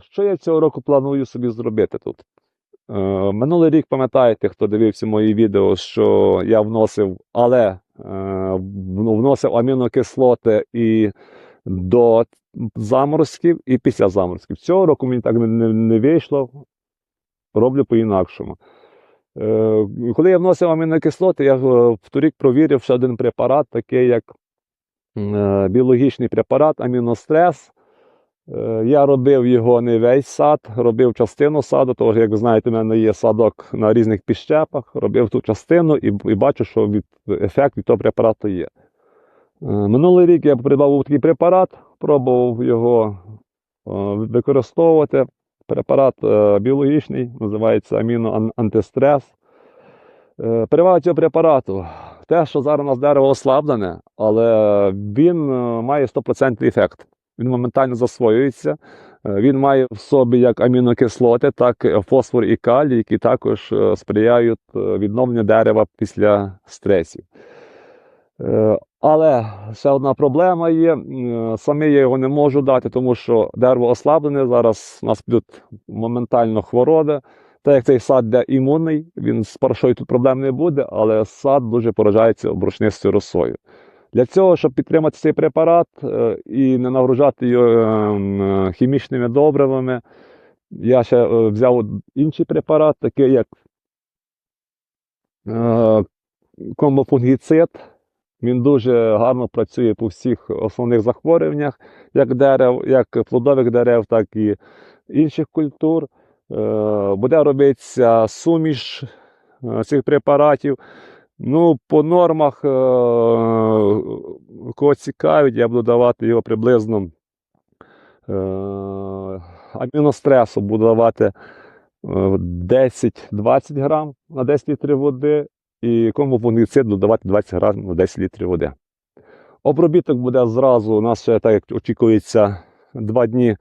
Що я цього року планую собі зробити тут? Е, минулий рік, пам'ятаєте, хто дивився мої відео, що я вносив, але е, вносив амінокислоти і до заморозків, і після заморозків. Цього року мені так не, не, вийшло. Роблю по-інакшому. Е, коли я вносив амінокислоти, я е, вторік провірив ще один препарат, такий як біологічний препарат амінострес. Е, Я робив його не весь сад, робив частину саду, тому що, як ви знаєте, у мене є садок на різних піщепах, робив ту частину і, і бачу, що від, ефект від того препарату є. Е, Минулий рік я придбав такий препарат, пробував його е, використовувати. Препарат біологічний, називається аміноантистрес. Перевага цього препарату те, що зараз у нас дерево ослаблене, але він має 100% ефект. Він моментально засвоюється. Е, Він має в собі як амінокислоти, так і фосфор і калій, які також е, сприяють е, відновленню дерева після стресів. Але ще одна проблема є. Саме я його не можу дати, тому що дерево ослаблене. Зараз у нас підуть моментально хвороби. Так як цей сад де імунний, він з паршою тут проблем не буде, але сад дуже поражається обручнистою росою. Для цього, щоб підтримати цей препарат е, і не нагружати його е, хімічними добривами, я ще е, взяв інший препарат, такий як е, комбофунгіцид. Він дуже гарно працює по всіх основних захворюваннях, як дерев, як плодових дерев, так і інших культур. Е, Буде робитися суміш е, цих препаратів. Ну, по нормах, е, кого цікавить, я буду давати його приблизно е, аміностресу буду давати е, 10-20 грам на 10 літрів води і комбофунгіцид додавати 20 грам на 10 літрів води. Обробіток буде зразу, у нас ще так як очікується 2 дні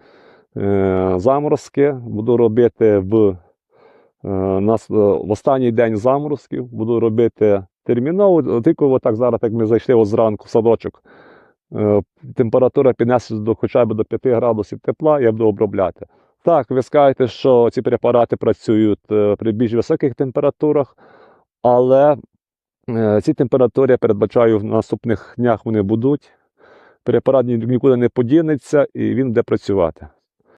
е, заморозки. Буду робити в, е, нас, е, в останній день заморозків, буду робити терміново, тільки отак зараз, як ми зайшли от зранку в садочок. е, Температура піднесеться до хоча б до 5 градусів тепла, я буду обробляти. Так, ви скажете, що ці препарати працюють е, при більш високих температурах, але е, ці температури я передбачаю в наступних днях вони будуть. Препарат нікуди не подінеться і він буде працювати.